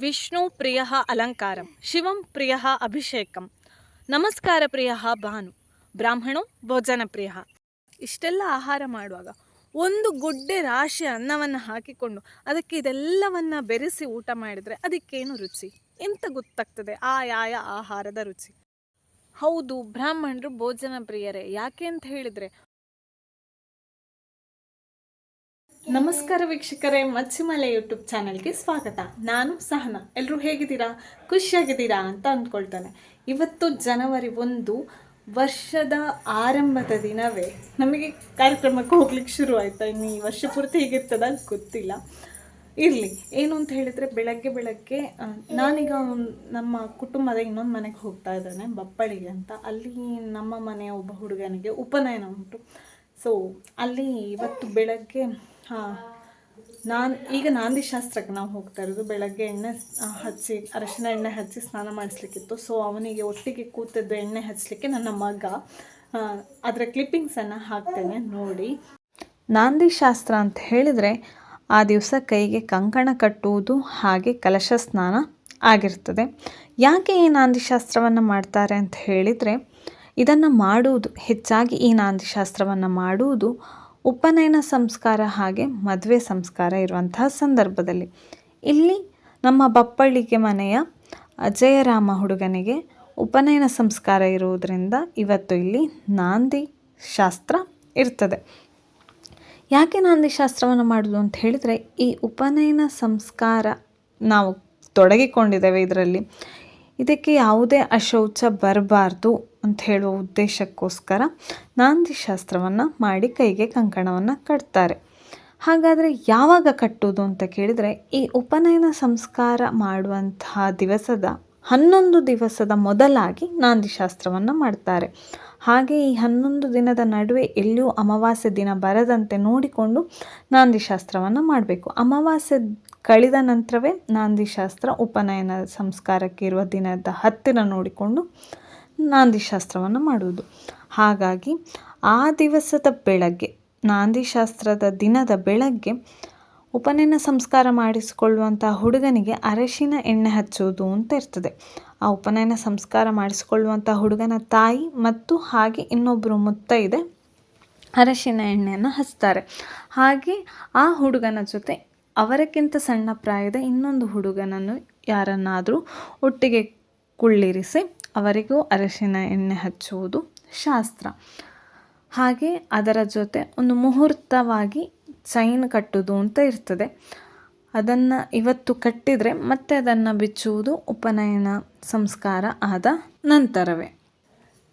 ವಿಷ್ಣು ಪ್ರಿಯ ಅಲಂಕಾರಂ, ಶಿವಂ ಪ್ರಿಯ ಅಭಿಷೇಕಂ. ನಮಸ್ಕಾರ ಪ್ರಿಯ ಭಾನು, ಬ್ರಾಹ್ಮಣೋ ಭೋಜನ ಪ್ರಿಯ. ಇಷ್ಟೆಲ್ಲ ಆಹಾರ ಮಾಡುವಾಗ ಒಂದು ಗುಡ್ಡೆ ರಾಶಿ ಅನ್ನವನ್ನು ಹಾಕಿಕೊಂಡು ಅದಕ್ಕೆ ಇದೆಲ್ಲವನ್ನು ಬೆರೆಸಿ ಊಟ ಮಾಡಿದರೆ ಅದಕ್ಕೇನು ರುಚಿ? ಎಂತ ಗೊತ್ತಾಗ್ತದೆ ಆ ಯಾಯ ಆಹಾರದ ರುಚಿ? ಹೌದು, ಬ್ರಾಹ್ಮಣರು ಭೋಜನ ಪ್ರಿಯರೇ, ಯಾಕೆ ಅಂತ ಹೇಳಿದರೆ ನಮಸ್ಕಾರ ವೀಕ್ಷಕರೇ, ಮಚ್ಚಿಮಲೆ ಯೂಟ್ಯೂಬ್ ಚಾನಲ್ಗೆ ಸ್ವಾಗತ. ನಾನು ಸಹನ. ಎಲ್ಲರೂ ಹೇಗಿದ್ದೀರಾ? ಖುಷಿಯಾಗಿದ್ದೀರಾ ಅಂತ ಅಂದ್ಕೊಳ್ತಾನೆ. ಇವತ್ತು ಜನವರಿ ಒಂದು, ವರ್ಷದ ಆರಂಭದ ದಿನವೇ. ನಮಗೆ ಕಾರ್ಯಕ್ರಮಕ್ಕೆ ಹೋಗ್ಲಿಕ್ಕೆ ಶುರು ಆಯ್ತಾ? ಇನ್ನು ಈ ವರ್ಷ ಪೂರ್ತಿ ಹೇಗಿರ್ತದ ಗೊತ್ತಿಲ್ಲ. ಇರಲಿ. ಏನು ಅಂತ ಹೇಳಿದರೆ, ಬೆಳಗ್ಗೆ ಬೆಳಗ್ಗೆ ನಾನೀಗ ನಮ್ಮ ಕುಟುಂಬದ ಇನ್ನೊಂದು ಮನೆಗೆ ಹೋಗ್ತಾ ಇದ್ದಾನೆ ಬಪ್ಪಳಿಗೆ ಅಂತ. ಅಲ್ಲಿ ನಮ್ಮ ಮನೆಯ ಒಬ್ಬ ಹುಡುಗನಿಗೆ ಉಪನಯನ ಉಂಟು. ಸೊ ಅಲ್ಲಿ ಇವತ್ತು ಬೆಳಗ್ಗೆ ನಾನು, ಈಗ ನಾಂದಿ ಶಾಸ್ತ್ರಕ್ಕೆ ನಾವು ಹೋಗ್ತಾ ಇರೋದು. ಬೆಳಗ್ಗೆ ಎಣ್ಣೆ ಹಚ್ಚಿ, ಅರಶಿನ ಎಣ್ಣೆ ಹಚ್ಚಿ ಸ್ನಾನ ಮಾಡಿಸ್ಲಿಕ್ಕಿತ್ತು. ಸೊ ಅವನಿಗೆ ಒಟ್ಟಿಗೆ ಕೂತಿದ್ದು ಎಣ್ಣೆ ಹಚ್ಚಲಿಕ್ಕೆ ನನ್ನ ಮಗ. ಅದರ ಕ್ಲಿಪ್ಪಿಂಗ್ಸನ್ನು ಹಾಕ್ತೇನೆ, ನೋಡಿ. ನಾಂದಿ ಶಾಸ್ತ್ರ ಅಂತ ಹೇಳಿದರೆ, ಆ ದಿವಸ ಕೈಗೆ ಕಂಕಣ ಕಟ್ಟುವುದು ಹಾಗೆ ಕಲಶ ಸ್ನಾನ ಆಗಿರ್ತದೆ. ಯಾಕೆ ಈ ನಾಂದಿ ಶಾಸ್ತ್ರವನ್ನು ಮಾಡ್ತಾರೆ ಅಂತ ಹೇಳಿದರೆ, ಇದನ್ನು ಮಾಡುವುದು, ಹೆಚ್ಚಾಗಿ ಈ ನಾಂದಿ ಶಾಸ್ತ್ರವನ್ನು ಮಾಡುವುದು ಉಪನಯನ ಸಂಸ್ಕಾರ ಹಾಗೆ ಮದುವೆ ಸಂಸ್ಕಾರ ಇರುವಂತಹ ಸಂದರ್ಭದಲ್ಲಿ. ಇಲ್ಲಿ ನಮ್ಮ ಬಪ್ಪಳ್ಳಿಗೆ ಮನೆಯ ಅಜಯರಾಮ ಹುಡುಗನಿಗೆ ಉಪನಯನ ಸಂಸ್ಕಾರ ಇರುವುದರಿಂದ ಇವತ್ತು ಇಲ್ಲಿ ನಾಂದಿ ಶಾಸ್ತ್ರ ಇರ್ತದೆ. ಯಾಕೆ ನಾಂದಿ ಶಾಸ್ತ್ರವನ್ನು ಮಾಡೋದು ಅಂತ ಹೇಳಿದರೆ, ಈ ಉಪನಯನ ಸಂಸ್ಕಾರ ನಾವು ತೊಡಗಿಕೊಂಡಿದ್ದೇವೆ ಇದರಲ್ಲಿ. ಇದಕ್ಕೆ ಯಾವುದೇ ಅಶೌಚ ಬರಬಾರ್ದು ಅಂತ ಹೇಳುವ ಉದ್ದೇಶಕ್ಕೋಸ್ಕರ ನಾಂದಿ ಶಾಸ್ತ್ರವನ್ನು ಮಾಡಿ ಕೈಗೆ ಕಂಕಣವನ್ನು ಕಟ್ತಾರೆ. ಹಾಗಾದರೆ ಯಾವಾಗ ಕಟ್ಟುವುದು ಅಂತ ಕೇಳಿದರೆ, ಈ ಉಪನಯನ ಸಂಸ್ಕಾರ ಮಾಡುವಂತಹ ದಿವಸದ, ಹನ್ನೊಂದು ದಿವಸದ ಮೊದಲಾಗಿ ನಾಂದಿ ಶಾಸ್ತ್ರವನ್ನು ಮಾಡ್ತಾರೆ. ಹಾಗೆ ಈ ಹನ್ನೊಂದು ದಿನದ ನಡುವೆ ಎಲ್ಲಿಯೂ ಅಮಾವಾಸ್ಯೆ ದಿನ ಬರದಂತೆ ನೋಡಿಕೊಂಡು ನಾಂದಿ ಶಾಸ್ತ್ರವನ್ನು ಮಾಡಬೇಕು. ಅಮಾವಾಸ್ಯ ಕಳೆದ ನಂತರವೇ ನಾಂದಿ ಶಾಸ್ತ್ರ ಉಪನಯನ ಸಂಸ್ಕಾರಕ್ಕೆ ಇರುವ ದಿನದ ಹತ್ತಿರ ನೋಡಿಕೊಂಡು ನಾಂದಿ ಶಾಸ್ತ್ರವನ್ನು ಮಾಡುವುದು. ಹಾಗಾಗಿ, ಆ ದಿವಸದ ಬೆಳಗ್ಗೆ ನಾಂದಿ ಶಾಸ್ತ್ರದ ದಿನದ ಬೆಳಗ್ಗೆ ಉಪನಯನ ಸಂಸ್ಕಾರ ಮಾಡಿಸಿಕೊಳ್ಳುವಂಥ ಹುಡುಗನಿಗೆ ಅರಶಿನ ಎಣ್ಣೆ ಹಚ್ಚುವುದು ಅಂತ ಇರ್ತದೆ. ಆ ಉಪನಯನ ಸಂಸ್ಕಾರ ಮಾಡಿಸಿಕೊಳ್ಳುವಂಥ ಹುಡುಗನ ತಾಯಿ ಮತ್ತು ಹಾಗೆ ಇನ್ನೊಬ್ಬರು ಮುತ್ತೈದೆ ಅರಶಿನ ಎಣ್ಣೆಯನ್ನು ಹಚ್ತಾರೆ. ಹಾಗೆ ಆ ಹುಡುಗನ ಜೊತೆ ಅವರಕ್ಕಿಂತ ಸಣ್ಣ ಪ್ರಾಯದ ಇನ್ನೊಂದು ಹುಡುಗನನ್ನು ಯಾರನ್ನಾದರೂ ಒಟ್ಟಿಗೆ ಕುಳ್ಳಿರಿಸಿ ಅವರಿಗೂ ಅರಶಿನ ಎಣ್ಣೆ ಹಚ್ಚುವುದು ಶಾಸ್ತ್ರ. ಹಾಗೆ ಅದರ ಜೊತೆ ಒಂದು ಮುಹೂರ್ತವಾಗಿ ಚೈನ್ ಕಟ್ಟುವುದು ಅಂತ ಇರ್ತದೆ. ಅದನ್ನು ಇವತ್ತು ಕಟ್ಟಿದರೆ ಮತ್ತೆ ಅದನ್ನು ಬಿಚ್ಚುವುದು ಉಪನಯನ ಸಂಸ್ಕಾರ ಆದ ನಂತರವೇ.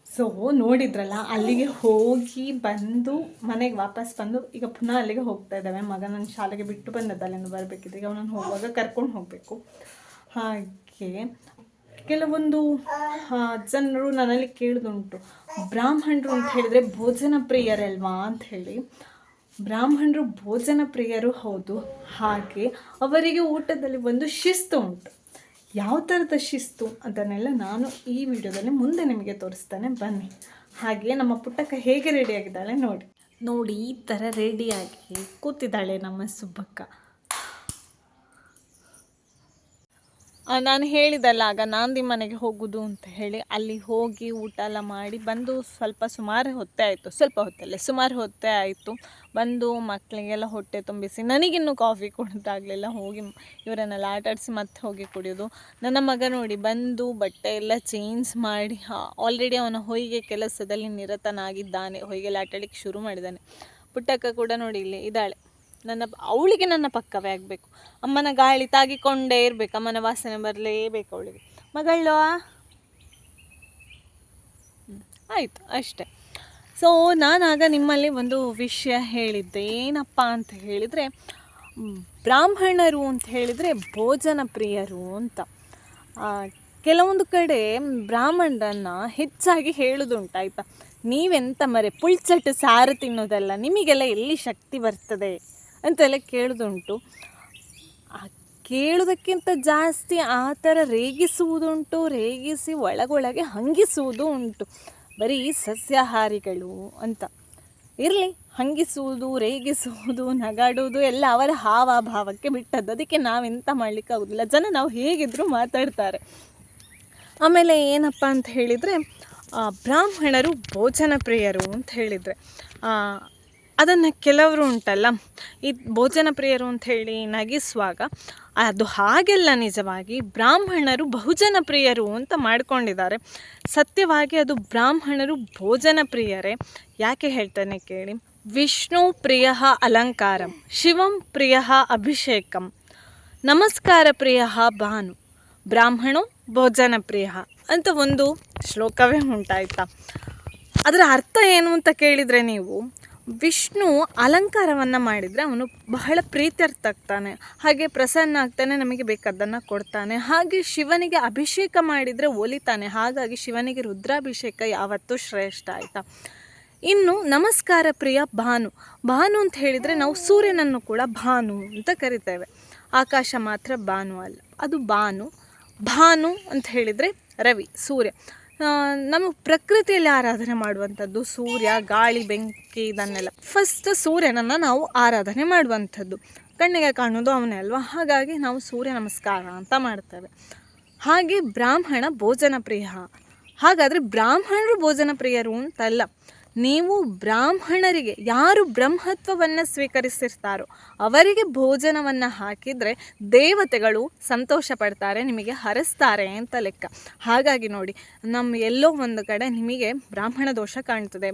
ಸೊ ನೋಡಿದ್ರಲ್ಲ, ಅಲ್ಲಿಗೆ ಹೋಗಿ ಬಂದು ಮನೆಗೆ ವಾಪಸ್ ಬಂದು ಈಗ ಪುನಃ ಅಲ್ಲಿಗೆ ಹೋಗ್ತಾ ಇದ್ದಾವೆ. ಮಗ ನನ್ನ ಶಾಲೆಗೆ ಬಿಟ್ಟು ಬಂದದ್ದು ಅಲ್ಲಿಂದ ಬರಬೇಕಿದೆ ಈಗ ಅವನನ್ನು ಹೋಗುವಾಗ ಕರ್ಕೊಂಡು ಹೋಗಬೇಕು. ಹಾಗೆ ಕೆಲವೊಂದು ಜನರು ನನ್ನಲ್ಲಿ ಕೇಳಿದುಂಟು ಬ್ರಾಹ್ಮಣರು ಅಂತ ಹೇಳಿದರೆ ಭೋಜನ ಪ್ರಿಯರಲ್ವಾ ಅಂತ ಹೇಳಿ. ಬ್ರಾಹ್ಮಣರು ಭೋಜನ ಪ್ರಿಯರು ಹೌದು. ಹಾಗೆ ಅವರಿಗೆ ಊಟದಲ್ಲಿ ಒಂದು ಶಿಸ್ತು ಉಂಟು. ಯಾವ ಥರದ ಶಿಸ್ತು ಅದನ್ನೆಲ್ಲ ನಾನು ಈ ವಿಡಿಯೋದಲ್ಲಿ ಮುಂದೆ ನಿಮಗೆ ತೋರಿಸ್ತಾನೆ ಬನ್ನಿ. ಹಾಗೆ ನಮ್ಮ ಪುಟ್ಟಕ್ಕ ಹೇಗೆ ರೆಡಿಯಾಗಿದ್ದಾಳೆ ನೋಡಿ. ನೋಡಿ, ಈ ಥರ ರೆಡಿಯಾಗಿ ಕೂತಿದ್ದಾಳೆ ನಮ್ಮ ಸುಬ್ಬಕ್ಕ ಆ, ನಾನು ಹೇಳಿದಲ್ಲ, ಆಗ ನಾಂದಿ ಮನೆಗೆ ಹೋಗುದು ಅಂತ ಹೇಳಿ ಅಲ್ಲಿ ಹೋಗಿ ಊಟ ಎಲ್ಲ ಮಾಡಿ ಬಂದು ಸ್ವಲ್ಪ ಸುಮಾರು ಹೊತ್ತೆ ಆಯಿತು, ಸ್ವಲ್ಪ ಹೊತ್ತಲ್ಲೇ, ಸುಮಾರು ಹೊತ್ತೇ ಆಯಿತು. ಬಂದು ಮಕ್ಕಳಿಗೆಲ್ಲ ಹೊಟ್ಟೆ ತುಂಬಿಸಿ, ನನಗಿನ್ನೂ ಕಾಫಿ ಕುಡಿದಾಗಲಿಲ್ಲ, ಹೋಗಿ ಇವರನ್ನೆಲ್ಲ ಆಟಾಡಿಸಿ ಮತ್ತೆ ಹೋಗಿ ಕುಡಿಯೋದು. ನನ್ನ ಮಗ ನೋಡಿ ಬಂದು ಬಟ್ಟೆ ಎಲ್ಲ ಚೇಂಜ್ ಮಾಡಿ ಆಲ್ರೆಡಿ ಅವನ ಹೊಯ್ಗೆ ಕೆಲಸದಲ್ಲಿ ನಿರತನಾಗಿದ್ದಾನೆ ಹೊಯ್ಗೆಲ್ಲ ಆಟಾಡಲಿಕ್ಕೆ ಶುರು ಮಾಡಿದ್ದಾನೆ ಪುಟ್ಟಕ್ಕ ಕೂಡ ನೋಡಿ ಇಲ್ಲಿ ಇದ್ದಾಳೆ. ನನ್ನ ಅವಳಿಗೆ ನನ್ನ ಪಕ್ಕವೇ ಆಗಬೇಕು. ಅಮ್ಮನ ಗಾಳಿ ತಾಗಿಕೊಂಡೇ ಇರಬೇಕು, ಅಮ್ಮನ ವಾಸನೆ ಬರಲೇಬೇಕು ಅವಳಿಗೆ. ಮಗಳು? ಆಯಿತು, ಅಷ್ಟೆ. ಸೊ ನಾನಾಗ ನಿಮ್ಮಲ್ಲಿ ಒಂದು ವಿಷಯ ಹೇಳಿದ್ದೆ. ಏನಪ್ಪ ಅಂತ ಹೇಳಿದರೆ, ಬ್ರಾಹ್ಮಣರು ಅಂತ ಹೇಳಿದರೆ ಭೋಜನ ಪ್ರಿಯರು ಅಂತ. ಕೆಲವೊಂದು ಕಡೆ ಬ್ರಾಹ್ಮಣರನ್ನು ಹೆಚ್ಚಾಗಿ ಹೇಳೋದುಂಟು ಆಯಿತಾ ನೀವೆಂತ ಮರೆ ಪುಳ್ಚಟ್ಟು ಸಾರು ತಿನ್ನೋದಲ್ಲ, ನಿಮಗೆಲ್ಲ ಎಲ್ಲಿ ಶಕ್ತಿ ಬರ್ತದೆ? ಅಂತೆಲ್ಲ ಕೇಳೋದುಂಟು ಕೇಳೋದಕ್ಕಿಂತ ಜಾಸ್ತಿ ಆ ಥರ ರೇಗಿಸುವುದುಂಟು, ರೇಗಿಸಿ ಒಳಗೊಳಗೆ ಹಂಗಿಸುವುದು ಉಂಟು ಬರೀ ಸಸ್ಯಾಹಾರಿಗಳು ಅಂತ. ಇರಲಿ, ಹಂಗಿಸುವುದು, ರೇಗಿಸುವುದು, ನಗಾಡುವುದು ಎಲ್ಲ ಅವರ ಹಾವಭಾವಕ್ಕೆ ಬಿಟ್ಟದ್ದು. ಅದಕ್ಕೆ ನಾವೆಂತ ಮಾಡಲಿಕ್ಕೆ ಆಗೋದಿಲ್ಲ. ಜನ ನಾವು ಹೇಗಿದ್ದರೂ ಮಾತಾಡ್ತಾರೆ. ಆಮೇಲೆ ಏನಪ್ಪ ಅಂತ ಹೇಳಿದರೆ ಬ್ರಾಹ್ಮಣರು ಭೋಜನ ಪ್ರಿಯರು ಅಂತ ಹೇಳಿದರೆ ಅದನ್ನು ಕೆಲವರು ಉಂಟಲ್ಲ, ಈ ಭೋಜನ ಪ್ರಿಯರು ಅಂತ ಹೇಳಿ ನಗಿಸುವಾಗ ಅದು ಹಾಗೆಲ್ಲ ನಿಜವಾಗಿ ಬ್ರಾಹ್ಮಣರು ಬಹುಜನ ಪ್ರಿಯರು ಅಂತ ಮಾಡಿಕೊಂಡಿದ್ದಾರೆ. ಸತ್ಯವಾಗಿ ಅದು ಬ್ರಾಹ್ಮಣರು ಭೋಜನ ಪ್ರಿಯರೇ. ಯಾಕೆ ಹೇಳ್ತಾನೆ ಕೇಳಿ. ವಿಷ್ಣು ಪ್ರಿಯ ಅಲಂಕಾರಂ, ಶಿವಂ ಪ್ರಿಯ ಅಭಿಷೇಕಂ. ನಮಸ್ಕಾರ ಪ್ರಿಯ ಭಾನು, ಬ್ರಾಹ್ಮಣೋ ಭೋಜನ ಪ್ರಿಯ ಅಂತ ಒಂದು ಶ್ಲೋಕವೇ ಉಂಟಾಯ್ತಾ. ಅದರ ಅರ್ಥ ಏನು ಅಂತ ಕೇಳಿದರೆ ನೀವು ವಿಷ್ಣು ಅಲಂಕಾರವನ್ನು ಮಾಡಿದರೆ ಅವನು ಬಹಳ ಪ್ರೀತ್ಯರ್ಥಾಗ್ತಾನೆ. ಹಾಗೆ ಪ್ರಸನ್ನ ಆಗ್ತಾನೆ, ನಮಗೆ ಬೇಕಾದ್ದನ್ನು ಕೊಡ್ತಾನೆ. ಹಾಗೆ ಶಿವನಿಗೆ ಅಭಿಷೇಕ ಮಾಡಿದರೆ ಒಲಿತಾನೆ. ಹಾಗಾಗಿ ಶಿವನಿಗೆ ರುದ್ರಾಭಿಷೇಕ ಯಾವತ್ತೂ ಶ್ರೇಷ್ಠ ಆಯಿತಾ. ಇನ್ನು ನಮಸ್ಕಾರ ಪ್ರಿಯ ಭಾನು. ಭಾನು ಅಂತ ಹೇಳಿದರೆ ನಾವು ಸೂರ್ಯನನ್ನು ಕೂಡ ಭಾನು ಅಂತ ಕರಿತೇವೆ. ಆಕಾಶ ಮಾತ್ರ ಭಾನು ಅಲ್ಲ, ಅದು ಭಾನು. ಭಾನು ಅಂತ ಹೇಳಿದರೆ ರವಿ, ಸೂರ್ಯ. ನಮ್ಮ ಪ್ರಕೃತಿಯಲ್ಲಿ ಆರಾಧನೆ ಮಾಡುವಂಥದ್ದು ಸೂರ್ಯ, ಗಾಳಿ, ಬೆಂಕಿ ಇದನ್ನೆಲ್ಲ. ಫಸ್ಟ್ ಸೂರ್ಯನನ್ನು ನಾವು ಆರಾಧನೆ ಮಾಡುವಂಥದ್ದು. ಕಣ್ಣಿಗೆ ಕಾಣೋದು ಅವನೇ ಅಲ್ವಾ? ಹಾಗಾಗಿ ನಾವು ಸೂರ್ಯ ನಮಸ್ಕಾರ ಅಂತ ಮಾಡ್ತೇವೆ. ಹಾಗೆ ಬ್ರಾಹ್ಮಣ ಭೋಜನ ಪ್ರಿಯ. ಹಾಗಾದರೆ ಬ್ರಾಹ್ಮಣರು ಭೋಜನ ಪ್ರಿಯರು ಅಂತಲ್ಲ, ನೀವು ಬ್ರಾಹ್ಮಣರಿಗೆ ಯಾರು ಬ್ರಹ್ಮತ್ವವನ್ನು ಸ್ವೀಕರಿಸಿರ್ತಾರೋ ಅವರಿಗೆ ಭೋಜನವನ್ನು ಹಾಕಿದರೆ ದೇವತೆಗಳು ಸಂತೋಷ ಪಡ್ತಾರೆ, ನಿಮಗೆ ಹರಿಸ್ತಾರೆ ಅಂತ ಲೆಕ್ಕ. ಹಾಗಾಗಿ ನೋಡಿ ನಮ್ಮ ಎಲ್ಲೋ ಒಂದು ಕಡೆ ನಿಮಗೆ ಬ್ರಾಹ್ಮಣ ದೋಷ ಕಾಣ್ತದೆ.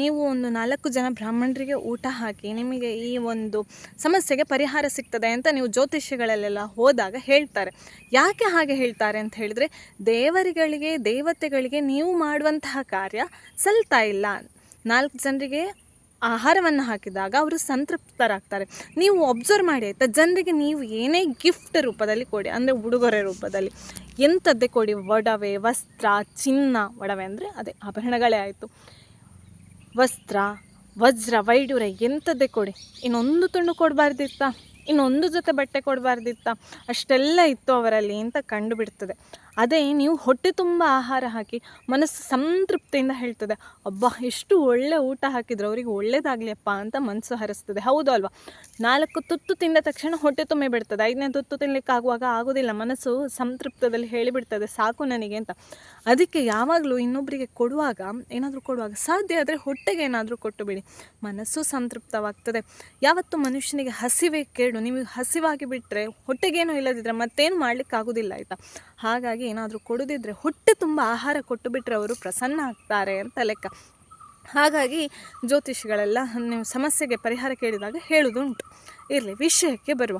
ನೀವು ಒಂದು ನಾಲ್ಕು ಜನ ಬ್ರಾಹ್ಮಣರಿಗೆ ಊಟ ಹಾಕಿ ನಿಮಗೆ ಈ ಒಂದು ಸಮಸ್ಯೆಗೆ ಪರಿಹಾರ ಸಿಗ್ತದೆ ಅಂತ ನೀವು ಜ್ಯೋತಿಷ್ಯಗಳಲ್ಲೆಲ್ಲ ಹೋದಾಗ ಹೇಳ್ತಾರೆ. ಯಾಕೆ ಹಾಗೆ ಹೇಳ್ತಾರೆ ಅಂತ ಹೇಳಿದರೆ, ದೇವರುಗಳಿಗೆ, ದೇವತೆಗಳಿಗೆ ನೀವು ಮಾಡುವಂತಹ ಕಾರ್ಯ ಸಲ್ತಾ ಇಲ್ಲ. ನಾಲ್ಕು ಜನರಿಗೆ ಆಹಾರವನ್ನು ಹಾಕಿದಾಗ ಅವರು ಸಂತೃಪ್ತರಾಗ್ತಾರೆ. ನೀವು ಒಬ್ಸರ್ವ್ ಮಾಡಿ ಆಯಿತಾ? ಜನರಿಗೆ ನೀವು ಏನೇ ಗಿಫ್ಟ್ ರೂಪದಲ್ಲಿ ಕೊಡಿ, ಅಂದರೆ ಉಡುಗೊರೆ ರೂಪದಲ್ಲಿ, ಎಂಥದ್ದೇ ಕೊಡಿ ಒಡವೆ ವಸ್ತ್ರ, ಚಿನ್ನ ಒಡವೆ ಅಂದರೆ ಅದೇ ಆಭರಣಗಳೇ ಆಯಿತು. ವಸ್ತ್ರ, ವಜ್ರ ವೈಡೂರ ಎಂಥದ್ದೇ ಕೊಡಿ. ಇನ್ನೊಂದು ತುಂಡು ಕೊಡಬಾರ್ದಿತ್ತಾ? ಇನ್ನೊಂದು ಜೊತೆ ಬಟ್ಟೆ ಕೊಡಬಾರ್ದಿತ್ತ? ಅಷ್ಟೆಲ್ಲ ಇತ್ತು ಅವರಲ್ಲಿ ಅಂತ ಕಂಡುಬಿಡ್ತದೆ ಅದೇ ನೀವು ಹೊಟ್ಟೆ ತುಂಬ ಆಹಾರ ಹಾಕಿ ಮನಸ್ಸು ಸಂತೃಪ್ತಿಯಿಂದ ಹೇಳ್ತದೆ, ಅಬ್ಬಾ, ಎಷ್ಟು ಒಳ್ಳೆ ಊಟ ಹಾಕಿದ್ರು, ಅವರಿಗೆ ಒಳ್ಳೇದಾಗಲಿಯಪ್ಪ ಅಂತ ಮನಸ್ಸು ಹರಿಸ್ತದೆ. ಹೌದು ಅಲ್ವಾ? ನಾಲ್ಕು ತುತ್ತು ತಿಂದ ತಕ್ಷಣ ಹೊಟ್ಟೆ ತುಂಬಿ ಬಿಡ್ತದೆ. ಐದನೇ ತುತ್ತು ತಿನ್ಲಿಕ್ಕೆ ಆಗುವಾಗ ಆಗೋದಿಲ್ಲ. ಮನಸ್ಸು ಸಂತೃಪ್ತದಲ್ಲಿ ಹೇಳಿಬಿಡ್ತದೆ, ಸಾಕು ನನಗೆ ಅಂತ. ಅದಕ್ಕೆ ಯಾವಾಗಲೂ ಇನ್ನೊಬ್ಬರಿಗೆ ಕೊಡುವಾಗ ಏನಾದರೂ ಕೊಡುವಾಗ, ಸಾಧ್ಯ ಆದರೆ ಹೊಟ್ಟೆಗೆ ಏನಾದರೂ ಕೊಟ್ಟು ಬಿಡಿ ಮನಸ್ಸು ಸಂತೃಪ್ತವಾಗ್ತದೆ. ಯಾವತ್ತು ಮನುಷ್ಯನಿಗೆ ಹಸಿವೆ ಕೇಳು. ನೀವು ಹಸಿವಾಗಿ ಬಿಟ್ಟರೆ ಹೊಟ್ಟೆಗೇನು ಇಲ್ಲದಿದ್ದರೆ ಮತ್ತೇನು ಮಾಡಲಿಕ್ಕಾಗೋದಿಲ್ಲ, ಆಯಿತಾ? ಹಾಗಾಗಿ ಏನಾದರೂ ಕೊಡದಿದ್ದರೆ ಹೊಟ್ಟೆ ತುಂಬ ಆಹಾರ ಕೊಟ್ಟು ಬಿಟ್ಟರೆ ಅವರು ಪ್ರಸನ್ನ ಆಗ್ತಾರೆ ಅಂತ ಲೆಕ್ಕ. ಹಾಗಾಗಿ ಜ್ಯೋತಿಷಿಗಳೆಲ್ಲ ನೀವು ಸಮಸ್ಯೆಗೆ ಪರಿಹಾರ ಕೇಳಿದಾಗ ಹೇಳೋದುಂಟು ಇರಲಿ, ವಿಷಯಕ್ಕೆ ಬರುವ.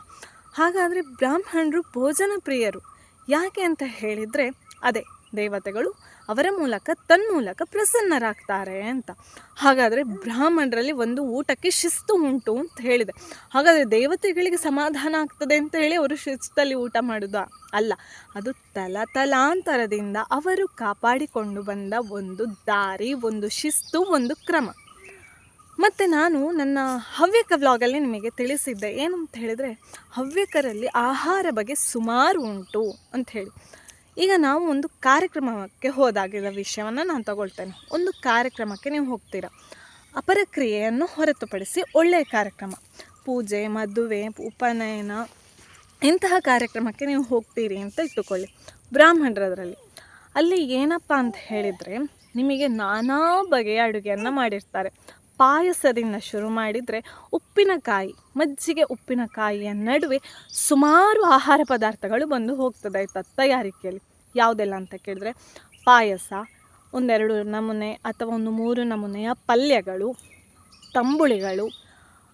ಹಾಗಾದರೆ ಬ್ರಾಹ್ಮಣರು ಭೋಜನ ಪ್ರಿಯರು. ಯಾಕೆ ಅಂತ ಹೇಳಿದರೆ, ಅದೇ ದೇವತೆಗಳು ಅವರ ಮೂಲಕ ತನ್ಮೂಲಕ ಪ್ರಸನ್ನರಾಗ್ತಾರೆ ಅಂತ. ಹಾಗಾದರೆ ಬ್ರಾಹ್ಮಣರಲ್ಲಿ ಒಂದು ಊಟಕ್ಕೆ ಶಿಸ್ತು ಉಂಟು ಅಂತ ಹೇಳಿದೆ. ಹಾಗಾದರೆ ದೇವತೆಗಳಿಗೆ ಸಮಾಧಾನ ಆಗ್ತದೆ ಅಂತ ಹೇಳಿ ಅವರು ಶಿಸ್ತಲ್ಲಿ ಊಟ ಮಾಡೋದು? ಅಲ್ಲ, ಅದು ತಲತಲಾಂತರದಿಂದ ಅವರು ಕಾಪಾಡಿಕೊಂಡು ಬಂದ ಒಂದು ದಾರಿ, ಒಂದು ಶಿಸ್ತು, ಒಂದು ಕ್ರಮ. ಮತ್ತು ನಾನು ನನ್ನ ಹವ್ಯಕ ವ್ಲಾಗಲ್ಲಿ ನಿಮಗೆ ತಿಳಿಸಿದ್ದೆ. ಏನು ಅಂತ ಹೇಳಿದರೆ ಹವ್ಯಕರಲ್ಲಿ ಆಹಾರ ಬಗ್ಗೆ ಸುಮಾರು ಉಂಟು ಅಂತ ಹೇಳಿ. ಈಗ ನಾವು ಒಂದು ಕಾರ್ಯಕ್ರಮಕ್ಕೆ ಹೋದಾಗಿರೋ ವಿಷಯವನ್ನು ನಾನು ತಗೊಳ್ತೇನೆ. ಒಂದು ಕಾರ್ಯಕ್ರಮಕ್ಕೆ ನೀವು ಹೋಗ್ತೀರಾ? ಅಪರಕ್ರಿಯೆಯನ್ನು ಹೊರತುಪಡಿಸಿ ಒಳ್ಳೆಯ ಕಾರ್ಯಕ್ರಮ. ಪೂಜೆ, ಮದುವೆ, ಉಪನಯನ, ಇಂತಹ ಕಾರ್ಯಕ್ರಮಕ್ಕೆ ನೀವು ಹೋಗ್ತೀರಿ ಅಂತ ಇಟ್ಟುಕೊಳ್ಳಿ. ಬ್ರಾಹ್ಮಣರದರಲ್ಲಿ. ಅಲ್ಲಿ ಏನಪ್ಪ ಅಂತ ಹೇಳಿದರೆ ನಿಮಗೆ ನಾನಾ ಬಗೆಯ ಅಡುಗೆಯನ್ನು ಮಾಡಿರ್ತಾರೆ. ಪಾಯಸದಿಂದ ಶುರು ಮಾಡಿದರೆ ಉಪ್ಪಿನಕಾಯಿ, ಮಜ್ಜಿಗೆ ಉಪ್ಪಿನಕಾಯಿಯ ನಡುವೆ ಸುಮಾರು ಆಹಾರ ಪದಾರ್ಥಗಳು ಬಂದು ಹೋಗ್ತದೆ ಆಯಿತಾ ತಯಾರಿಕೆಯಲ್ಲಿ. ಯಾವುದೆಲ್ಲ ಅಂತ ಕೇಳಿದ್ರೆ ಪಾಯಸ, ಒಂದೆರಡು ನಮೂನೆ ಅಥವಾ ಒಂದು ಮೂರು ನಮೂನೆಯ ಪಲ್ಯಗಳು, ತಂಬುಳಿಗಳು,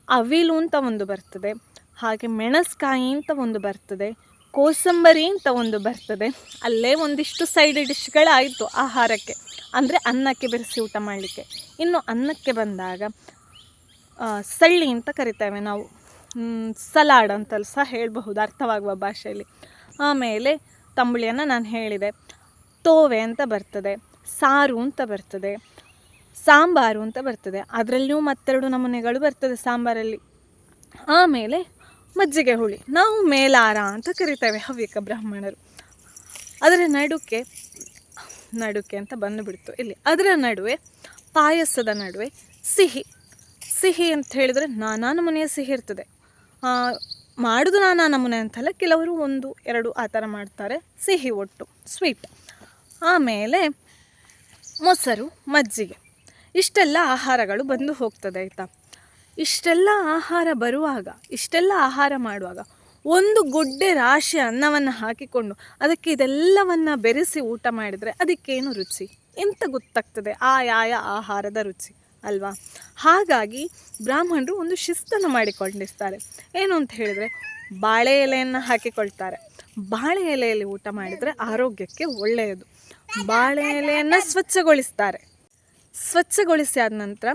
ಅವಿಲು ಅಂತ ಒಂದು ಬರ್ತದೆ, ಹಾಗೆ ಮೆಣಸ್ಕಾಯಿ ಅಂತ ಒಂದು ಬರ್ತದೆ ಕೋಸಂಬರಿ ಅಂತ ಒಂದು ಬರ್ತದೆ. ಅಲ್ಲೇ ಒಂದಿಷ್ಟು ಸೈಡ್ ಡಿಶ್ಗಳಾಯಿತು ಆಹಾರಕ್ಕೆ. ಅಂದರೆ ಅನ್ನಕ್ಕೆ ಬೆರೆಸಿ ಊಟ ಮಾಡಲಿಕ್ಕೆ. ಇನ್ನು ಅನ್ನಕ್ಕೆ ಬಂದಾಗ ಸಳ್ಳಿ ಅಂತ ಕರಿತೇವೆ ನಾವು. ಸಲಾಡ್ ಅಂತಲ್ಲಿ ಸಹ ಹೇಳಬಹುದು, ಅರ್ಥವಾಗುವ ಭಾಷೆಯಲ್ಲಿ. ಆಮೇಲೆ ತಂಬುಳಿಯನ್ನು ನಾನು ಹೇಳಿದೆ. ತೋವೆ ಅಂತ ಬರ್ತದೆ, ಸಾರು ಅಂತ ಬರ್ತದೆ, ಸಾಂಬಾರು ಅಂತ ಬರ್ತದೆ. ಅದರಲ್ಲಿಯೂ ಮತ್ತೆರಡು ನಮೂನೆಗಳು ಬರ್ತದೆ ಸಾಂಬಾರಲ್ಲಿ. ಆಮೇಲೆ ಮಜ್ಜಿಗೆ ಹುಳಿ. ನಾವು ಮೇಲಾರ ಅಂತ ಕರಿತೇವೆ ಹವ್ಯಕ ಬ್ರಾಹ್ಮಣರು. ಅದರ ನಡುಕೆ ನಡುಕೆ ಅಂತ ಬಂದುಬಿಡ್ತು ಇಲ್ಲಿ. ಅದರ ನಡುವೆ, ಪಾಯಸದ ನಡುವೆ ಸಿಹಿ. ಸಿಹಿ ಅಂತ ಹೇಳಿದರೆ ನಾನಾ ನಮೂನೆಯ ಸಿಹಿ ಇರ್ತದೆ. ಮಾಡೋದು ನಾನಾ ನಮೂನೆ ಅಂತಲ್ಲ, ಕೆಲವರು ಒಂದು, ಎರಡು ಆ ಥರ ಮಾಡ್ತಾರೆ. ಸಿಹಿ ಒಟ್ಟು, ಸ್ವೀಟ್. ಆಮೇಲೆ ಮೊಸರು, ಮಜ್ಜಿಗೆ. ಇಷ್ಟೆಲ್ಲ ಆಹಾರಗಳು ಬಂದು ಹೋಗ್ತದೆ, ಆಯಿತಾ? ಇಷ್ಟೆಲ್ಲ ಆಹಾರ ಬರುವಾಗ, ಇಷ್ಟೆಲ್ಲ ಆಹಾರ ಮಾಡುವಾಗ ಒಂದು ಗುಡ್ಡೆ ರಾಶಿ ಅನ್ನವನ್ನು ಹಾಕಿಕೊಂಡು ಅದಕ್ಕೆ ಇದೆಲ್ಲವನ್ನು ಬೆರೆಸಿ ಊಟ ಮಾಡಿದರೆ ಅದಕ್ಕೇನು ರುಚಿ? ಎಂತ ಗೊತ್ತಾಗ್ತದೆ ಆ ಯಾಯ ಆಹಾರದ ರುಚಿ ಅಲ್ವಾ? ಹಾಗಾಗಿ ಬ್ರಾಹ್ಮಣರು ಒಂದು ಶಿಸ್ತನ್ನು ಮಾಡಿಕೊಂಡಿರ್ತಾರೆ. ಏನು ಅಂತ ಹೇಳಿದರೆ ಬಾಳೆ ಎಲೆಯನ್ನು ಹಾಕಿಕೊಳ್ತಾರೆ. ಬಾಳೆ ಎಲೆಯಲ್ಲಿ ಊಟ ಮಾಡಿದರೆ ಆರೋಗ್ಯಕ್ಕೆ ಒಳ್ಳೆಯದು. ಬಾಳೆ ಎಲೆಯನ್ನು ಸ್ವಚ್ಛಗೊಳಿಸ್ತಾರೆ. ಸ್ವಚ್ಛಗೊಳಿಸಿ ಆದ ನಂತರ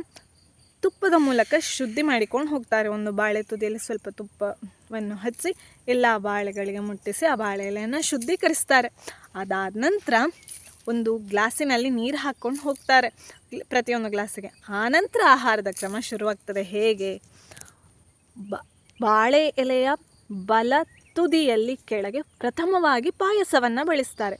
ತುಪ್ಪದ ಮೂಲಕ ಶುದ್ಧಿ ಮಾಡಿಕೊಂಡು ಹೋಗ್ತಾರೆ. ಒಂದು ಬಾಳೆ ತುದಿಯಲ್ಲಿ ಸ್ವಲ್ಪ ತುಪ್ಪವನ್ನು ಹಚ್ಚಿ ಎಲ್ಲ ಬಾಳೆಗಳಿಗೆ ಮುಟ್ಟಿಸಿ ಆ ಬಾಳೆ ಎಲೆಯನ್ನು ಶುದ್ಧೀಕರಿಸ್ತಾರೆ. ಅದಾದ ನಂತರ ಒಂದು ಗ್ಲಾಸಿನಲ್ಲಿ ನೀರು ಹಾಕ್ಕೊಂಡು ಹೋಗ್ತಾರೆ. ಪ್ರತಿಯೊಂದು ಗ್ಲಾಸಿಗೆ. ಆನಂತರ ಆಹಾರದ ಕ್ರಮ ಶುರುವಾಗ್ತದೆ. ಹೇಗೆ? ಬಾಳೆ ಎಲೆಯ ಬಲ ತುದಿಯಲ್ಲಿ ಕೆಳಗೆ ಪ್ರಥಮವಾಗಿ ಪಾಯಸವನ್ನು ಬಳಸ್ತಾರೆ.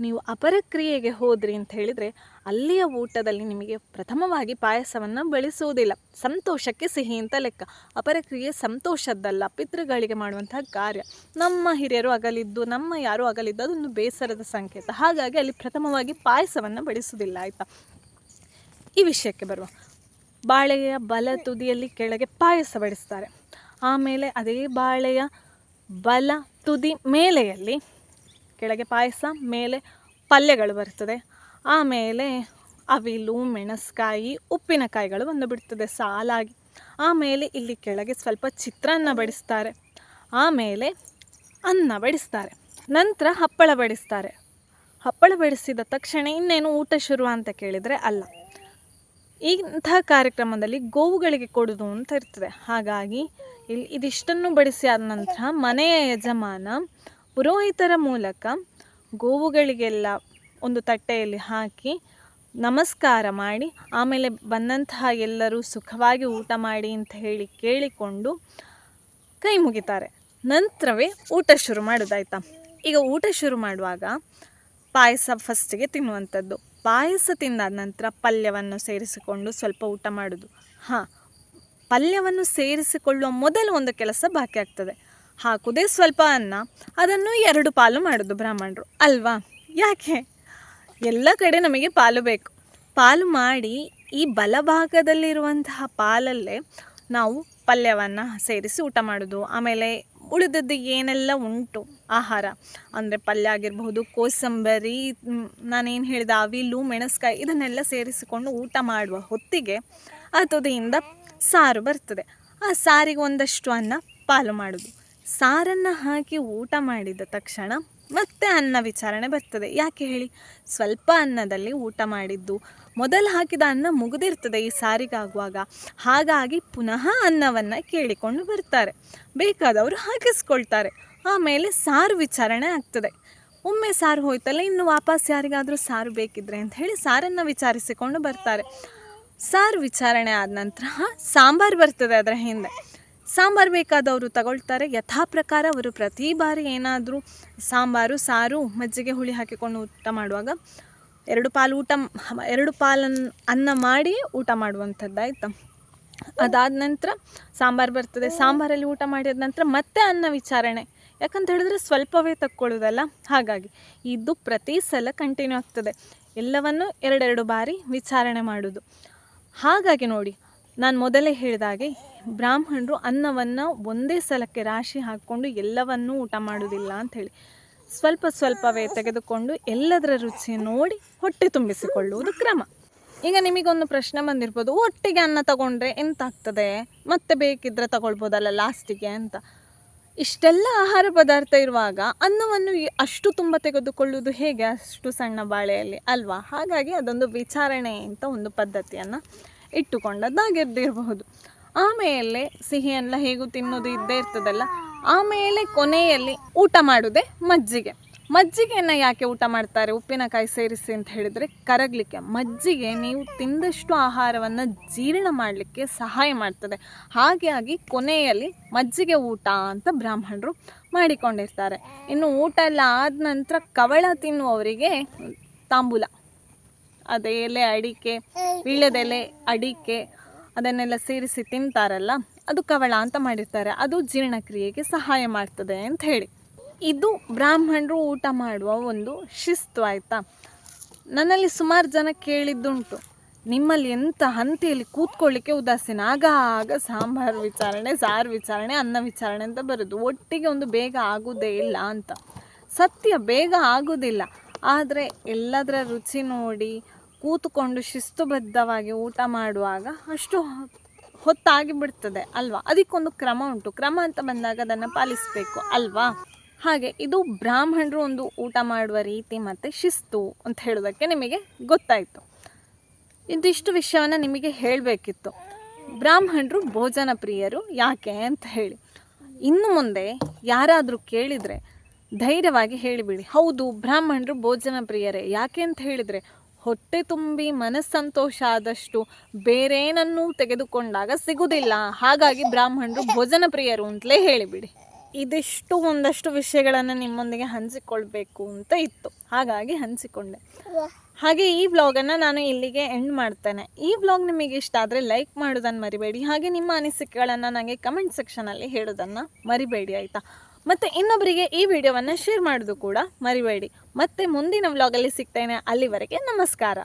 ನೀವು ಅಪರಕ್ರಿಯೆಗೆ ಹೋದ್ರಿ ಅಂತ ಹೇಳಿದರೆ ಅಲ್ಲಿಯ ಊಟದಲ್ಲಿ ನಿಮಗೆ ಪ್ರಥಮವಾಗಿ ಪಾಯಸವನ್ನು ಬೆಳೆಸುವುದಿಲ್ಲ. ಸಂತೋಷಕ್ಕೆ ಸಿಹಿ ಅಂತ ಲೆಕ್ಕ. ಅಪರಕ್ರಿಯೆ ಸಂತೋಷದ್ದಲ್ಲ. ಪಿತೃಗಳಿಗೆ ಮಾಡುವಂತಹ ಕಾರ್ಯ. ನಮ್ಮ ಹಿರಿಯರು ಅಗಲಿದ್ದು, ನಮ್ಮ ಯಾರು ಅಗಲಿದ್ದು ಅದೊಂದು ಬೇಸರದ ಸಂಕೇತ. ಹಾಗಾಗಿ ಅಲ್ಲಿ ಪ್ರಥಮವಾಗಿ ಪಾಯಸವನ್ನು ಬೆಳೆಸುವುದಿಲ್ಲ. ಆಯಿತಾ? ಈ ವಿಷಯಕ್ಕೆ ಬರುವ. ಬಾಳೆಯ ಬಲ ತುದಿಯಲ್ಲಿ ಕೆಳಗೆ ಪಾಯಸ ಬಡಿಸ್ತಾರೆ. ಆಮೇಲೆ ಅದೇ ಬಾಳೆಯ ಬಲ ತುದಿ ಮೇಲೆಯಲ್ಲಿ ಕೆಳಗೆ ಪಾಯಸ, ಮೇಲೆ ಪಲ್ಯಗಳು ಬರ್ತದೆ ಆಮೇಲೆ ಅವಿಲು, ಮೆಣಸ್ಕಾಯಿ, ಉಪ್ಪಿನಕಾಯಿಗಳು ಬಂದು ಬಿಡ್ತದೆ ಸಾಲಾಗಿ. ಆಮೇಲೆ ಇಲ್ಲಿ ಕೆಳಗೆ ಸ್ವಲ್ಪ ಚಿತ್ರಾನ್ನ ಬಡಿಸ್ತಾರೆ. ಆಮೇಲೆ ಅನ್ನ ಬಡಿಸ್ತಾರೆ. ನಂತರ ಹಪ್ಪಳ ಬಡಿಸ್ತಾರೆ. ಹಪ್ಪಳ ಬಡಿಸಿದ ತಕ್ಷಣ ಇನ್ನೇನು ಊಟ ಶುರು ಅಂತ ಕೇಳಿದರೆ ಅಲ್ಲ. ಇಂಥ ಕಾರ್ಯಕ್ರಮದಲ್ಲಿ ಗೋವುಗಳಿಗೆ ಕೊಡೋದು ಅಂತ ಇರ್ತದೆ. ಹಾಗಾಗಿ ಇಲ್ಲಿ ಇದಿಷ್ಟನ್ನು ಬಡಿಸಿ ಆದ ನಂತರ ಮನೆಯ ಯಜಮಾನ ಪುರೋಹಿತರ ಮೂಲಕ ಗೋವುಗಳಿಗೆಲ್ಲ ಒಂದು ತಟ್ಟೆಯಲ್ಲಿ ಹಾಕಿ ನಮಸ್ಕಾರ ಮಾಡಿ, ಆಮೇಲೆ ಬಂದಂತಹ ಎಲ್ಲರೂ ಸುಖವಾಗಿ ಊಟ ಮಾಡಿ ಅಂತ ಹೇಳಿ ಕೇಳಿಕೊಂಡು ಕೈ ಮುಗಿತಾರೆ. ನಂತರವೇ ಊಟ ಶುರು ಮಾಡೋದಾಯ್ತಾ? ಈಗ ಊಟ ಶುರು ಮಾಡುವಾಗ ಪಾಯಸ ಫಸ್ಟಿಗೆ ತಿನ್ನುವಂಥದ್ದು. ಪಾಯಸ ತಿಂದಾದ ನಂತರ ಪಲ್ಯವನ್ನು ಸೇರಿಸಿಕೊಂಡು ಸ್ವಲ್ಪ ಊಟ ಮಾಡೋದು. ಹಾಂ, ಪಲ್ಯವನ್ನು ಸೇರಿಸಿಕೊಳ್ಳುವ ಮೊದಲು ಒಂದು ಕೆಲಸ ಬಾಕಿ ಆಗ್ತದೆ. ಹಾಕುವುದೇ ಸ್ವಲ್ಪ ಅನ್ನ, ಅದನ್ನು ಎರಡು ಪಾಲು ಮಾಡೋದು ಬ್ರಾಹ್ಮಣರು. ಅಲ್ವಾ? ಯಾಕೆ? ಎಲ್ಲ ಕಡೆ ನಮಗೆ ಪಾಲು ಬೇಕು. ಪಾಲು ಮಾಡಿ ಈ ಬಲಭಾಗದಲ್ಲಿರುವಂತಹ ಪಾಲಲ್ಲೇ ನಾವು ಪಲ್ಯವನ್ನು ಸೇರಿಸಿ ಊಟ ಮಾಡೋದು. ಆಮೇಲೆ ಉಳಿದದ್ದು ಏನೆಲ್ಲ ಉಂಟು? ಆಹಾರ. ಅಂದರೆ ಪಲ್ಯ ಆಗಿರಬಹುದು, ಕೋಸಂಬರಿ ನಾನೇನು ಹೇಳಿದೆ, ಅವಿಲು, ಮೆಣಸ್ಕಾಯಿ ಇದನ್ನೆಲ್ಲ ಸೇರಿಸಿಕೊಂಡು ಊಟ ಮಾಡುವ ಹೊತ್ತಿಗೆ ಆ ತುದಿಯಿಂದ ಸಾರು ಬರ್ತದೆ. ಆ ಸಾರಿಗೆ ಒಂದಷ್ಟು ಅನ್ನ ಪಾಲು ಮಾಡೋದು. ಸಾರನ್ನು ಹಾಕಿ ಊಟ ಮಾಡಿದ ತಕ್ಷಣ ಮತ್ತೆ ಅನ್ನ ವಿಚಾರಣೆ ಬರ್ತದೆ. ಯಾಕೆ ಹೇಳಿ? ಸ್ವಲ್ಪ ಅನ್ನದಲ್ಲಿ ಊಟ ಮಾಡಿದ್ದು. ಮೊದಲು ಹಾಕಿದ ಅನ್ನ ಮುಗಿದಿರ್ತದೆ ಈ ಸಾರಿಗಾಗುವಾಗ. ಹಾಗಾಗಿ ಪುನಃ ಅನ್ನವನ್ನು ಕೇಳಿಕೊಂಡು ಬರ್ತಾರೆ. ಬೇಕಾದವರು ಹಾಕಿಸ್ಕೊಳ್ತಾರೆ. ಆಮೇಲೆ ಸಾರು ವಿಚಾರಣೆ ಆಗ್ತದೆ. ಒಮ್ಮೆ ಸಾರು ಹೋಯ್ತಲ್ಲ, ಇನ್ನು ವಾಪಸ್ ಯಾರಿಗಾದರೂ ಸಾರು ಬೇಕಿದ್ರೆ ಅಂತ ಹೇಳಿ ಸಾರನ್ನು ವಿಚಾರಿಸಿಕೊಂಡು ಬರ್ತಾರೆ. ಸಾರು ವಿಚಾರಣೆ ಆದ ನಂತರ ಸಾಂಬಾರು ಬರ್ತದೆ ಅದರ ಹಿಂದೆ. ಸಾಂಬಾರು ಬೇಕಾದವರು ತಗೊಳ್ತಾರೆ. ಯಥಾ ಪ್ರಕಾರ ಅವರು ಪ್ರತಿ ಬಾರಿ ಏನಾದರೂ ಸಾಂಬಾರು, ಸಾರು, ಮಜ್ಜಿಗೆ, ಹುಳಿ ಹಾಕಿಕೊಂಡು ಊಟ ಮಾಡುವಾಗ ಎರಡು ಪಾಲು ಊಟ, ಎರಡು ಪಾಲನ್ನು ಅನ್ನ ಮಾಡಿ ಊಟ ಮಾಡುವಂಥದ್ದಾಯ್ತು? ಅದಾದ ನಂತರ ಸಾಂಬಾರು ಬರ್ತದೆ. ಸಾಂಬಾರಲ್ಲಿ ಊಟ ಮಾಡಿದ ನಂತರ ಮತ್ತೆ ಅನ್ನ ವಿಚಾರಣೆ. ಯಾಕಂತ ಹೇಳಿದ್ರೆ ಸ್ವಲ್ಪವೇ ತಕ್ಕೊಳ್ಳೋದಲ್ಲ? ಹಾಗಾಗಿ ಇದು ಪ್ರತಿ ಸಲ ಕಂಟಿನ್ಯೂ ಆಗ್ತದೆ. ಎಲ್ಲವನ್ನು ಎರಡೆರಡು ಬಾರಿ ವಿಚಾರಣೆ ಮಾಡೋದು. ಹಾಗಾಗಿ ನೋಡಿ, ನಾನು ಮೊದಲೇ ಹೇಳಿದಾಗೆ ಬ್ರಾಹ್ಮಣರು ಅನ್ನವನ್ನು ಒಂದೇ ಸಲಕ್ಕೆ ರಾಶಿ ಹಾಕ್ಕೊಂಡು ಎಲ್ಲವನ್ನೂ ಊಟ ಮಾಡೋದಿಲ್ಲ ಅಂಥೇಳಿ ಸ್ವಲ್ಪ ಸ್ವಲ್ಪವೇ ತೆಗೆದುಕೊಂಡು ಎಲ್ಲದರ ರುಚಿ ನೋಡಿ ಹೊಟ್ಟೆ ತುಂಬಿಸಿಕೊಳ್ಳುವುದು ಕ್ರಮ. ಈಗ ನಿಮಗೊಂದು ಪ್ರಶ್ನೆ ಬಂದಿರ್ಬೋದು, ಒಟ್ಟಿಗೆ ಅನ್ನ ತಗೊಂಡ್ರೆ ಎಂತ ಆಗ್ತದೆ ಮತ್ತೆ ಬೇಕಿದ್ರೆ ತಗೊಳ್ಬೋದಲ್ಲ ಲಾಸ್ಟಿಗೆ ಅಂತ. ಇಷ್ಟೆಲ್ಲ ಆಹಾರ ಪದಾರ್ಥ ಇರುವಾಗ ಅನ್ನವನ್ನು ಅಷ್ಟು ತುಂಬ ತೆಗೆದುಕೊಳ್ಳುವುದು ಹೇಗೆ? ಅಷ್ಟು ಸಣ್ಣ ಬಾಳೆಯಲ್ಲಿ ಅಲ್ವಾ? ಹಾಗಾಗಿ ಅದೊಂದು ವಿಚಾರಣೆ ಅಂತ ಒಂದು ಪದ್ಧತಿಯನ್ನು ಇಟ್ಟುಕೊಂಡದ್ದಾಗಿದ್ದಿರಬಹುದು ಆಮೇಲೆ ಸಿಹಿಯನ್ನ ಹೇಗೂ ತಿನ್ನೋದು ಇದ್ದೇ ಇರ್ತದಲ್ಲ ಆಮೇಲೆ ಕೊನೆಯಲ್ಲಿ ಊಟ ಮಾಡೋದೇ ಮಜ್ಜಿಗೆ. ಮಜ್ಜಿಗೆಯನ್ನು ಯಾಕೆ ಊಟ ಮಾಡ್ತಾರೆ? ಉಪ್ಪಿನಕಾಯಿ ಸೇರಿಸಿ ಅಂತ ಹೇಳಿದರೆ ಕರಗಲಿಕ್ಕೆ. ಮಜ್ಜಿಗೆ ನೀವು ತಿಂದಷ್ಟು ಆಹಾರವನ್ನು ಜೀರ್ಣ ಮಾಡಲಿಕ್ಕೆ ಸಹಾಯ ಮಾಡ್ತದೆ. ಹಾಗಾಗಿ ಕೊನೆಯಲ್ಲಿ ಮಜ್ಜಿಗೆ ಊಟ ಅಂತ ಬ್ರಾಹ್ಮಣರು ಮಾಡಿಕೊಂಡಿರ್ತಾರೆ. ಇನ್ನು ಊಟ ಎಲ್ಲ ಆದ ನಂತರ ಕವಳ ತಿನ್ನುವವರಿಗೆ ತಾಂಬೂಲ. ಅದೇ ಎಲೆ ಅಡಿಕೆ, ವೀಳ್ಯದೆಲೆ ಅಡಿಕೆ ಅದನ್ನೆಲ್ಲ ಸೇರಿಸಿ ತಿಂತಾರಲ್ಲ, ಅದು ಕವಳ ಅಂತ ಮಾಡಿರ್ತಾರೆ. ಅದು ಜೀರ್ಣಕ್ರಿಯೆಗೆ ಸಹಾಯ ಮಾಡ್ತದೆ ಅಂತ ಹೇಳಿ. ಇದು ಬ್ರಾಹ್ಮಣರು ಊಟ ಮಾಡುವ ಒಂದು ಶಿಸ್ತು ಆಯಿತಾ? ನನ್ನಲ್ಲಿ ಸುಮಾರು ಜನ ಕೇಳಿದ್ದುಂಟು. ನಿಮ್ಮಲ್ಲಿ ಎಂಥ ಹಂತಿಯಲ್ಲಿ ಕೂತ್ಕೊಳ್ಳಿಕ್ಕೆ ಉದಾಸೀನ? ಆಗ ಆಗ ಸಾಂಬಾರು ವಿಚಾರಣೆ, ಸಾರು ವಿಚಾರಣೆ, ಅನ್ನ ವಿಚಾರಣೆ ಅಂತ ಬರೋದು. ಒಟ್ಟಿಗೆ ಒಂದು ಬೇಗ ಆಗೋದೇ ಇಲ್ಲ ಅಂತ. ಸತ್ಯ ಬೇಗ ಆಗೋದಿಲ್ಲ. ಆದರೆ ಎಲ್ಲದರ ರುಚಿ ನೋಡಿ ಕೂತ್ಕೊಂಡು ಶಿಸ್ತುಬದ್ಧವಾಗಿ ಊಟ ಮಾಡುವಾಗ ಅಷ್ಟು ಹೊತ್ತಾಗಿ ಬಿಡ್ತದೆ, ಅಲ್ವಾ? ಅದಕ್ಕೊಂದು ಕ್ರಮ ಉಂಟು. ಕ್ರಮ ಅಂತ ಬಂದಾಗ ಅದನ್ನು ಪಾಲಿಸಬೇಕು, ಅಲ್ವಾ? ಹಾಗೆ ಇದು ಬ್ರಾಹ್ಮಣರು ಒಂದು ಊಟ ಮಾಡುವ ರೀತಿ ಮತ್ತು ಶಿಸ್ತು ಅಂತ ಹೇಳೋದಕ್ಕೆ ನಿಮಗೆ ಗೊತ್ತಾಯಿತು. ಇದಿಷ್ಟು ವಿಷಯವನ್ನು ನಿಮಗೆ ಹೇಳಬೇಕಿತ್ತು. ಬ್ರಾಹ್ಮಣರು ಭೋಜನ ಪ್ರಿಯರು ಯಾಕೆ ಅಂತ ಹೇಳಿ. ಇನ್ನು ಮುಂದೆ ಯಾರಾದರೂ ಕೇಳಿದರೆ ಧೈರ್ಯವಾಗಿ ಹೇಳಿಬಿಡಿ. ಹೌದು, ಬ್ರಾಹ್ಮಣರು ಭೋಜನ ಪ್ರಿಯರೇ. ಯಾಕೆ ಅಂತ ಹೇಳಿದರೆ ಹೊಟ್ಟೆ ತುಂಬಿ ಮನಸ್ಸಂತೋಷ ಆದಷ್ಟು ಬೇರೇನನ್ನೂ ತೆಗೆದುಕೊಂಡಾಗ ಸಿಗುವುದಿಲ್ಲ. ಹಾಗಾಗಿ ಬ್ರಾಹ್ಮಣರು ಭೋಜನ ಪ್ರಿಯರು ಅಂತಲೇ ಹೇಳಿಬಿಡಿ. ಇದಿಷ್ಟು ಒಂದಷ್ಟು ವಿಷಯಗಳನ್ನು ನಿಮ್ಮೊಂದಿಗೆ ಹಂಚಿಕೊಳ್ಬೇಕು ಅಂತ ಇತ್ತು. ಹಾಗಾಗಿ ಹಂಚಿಕೊಂಡೆ. ಹಾಗೆ ಈ ವ್ಲಾಗನ್ನು ನಾನು ಇಲ್ಲಿಗೆ ಎಂಡ್ ಮಾಡ್ತೇನೆ. ಈ ವ್ಲಾಗ್ ನಿಮಗೆ ಇಷ್ಟ ಆದರೆ ಲೈಕ್ ಮಾಡೋದನ್ನು ಮರಿಬೇಡಿ. ಹಾಗೆ ನಿಮ್ಮ ಅನಿಸಿಕೆಗಳನ್ನು ನನಗೆ ಕಮೆಂಟ್ ಸೆಕ್ಷನಲ್ಲಿ ಹೇಳೋದನ್ನು ಮರಿಬೇಡಿ, ಆಯಿತಾ? ಮತ್ತು ಇನ್ನೊಬ್ಬರಿಗೆ ಈ ವಿಡಿಯೋವನ್ನು ಶೇರ್ ಮಾಡೋದು ಕೂಡ ಮರಿಬೇಡಿ. ಮತ್ತೆ ಮುಂದಿನ ವ್ಲಾಗಲ್ಲಿ ಸಿಗ್ತೇನೆ. ಅಲ್ಲಿವರೆಗೆ ನಮಸ್ಕಾರ.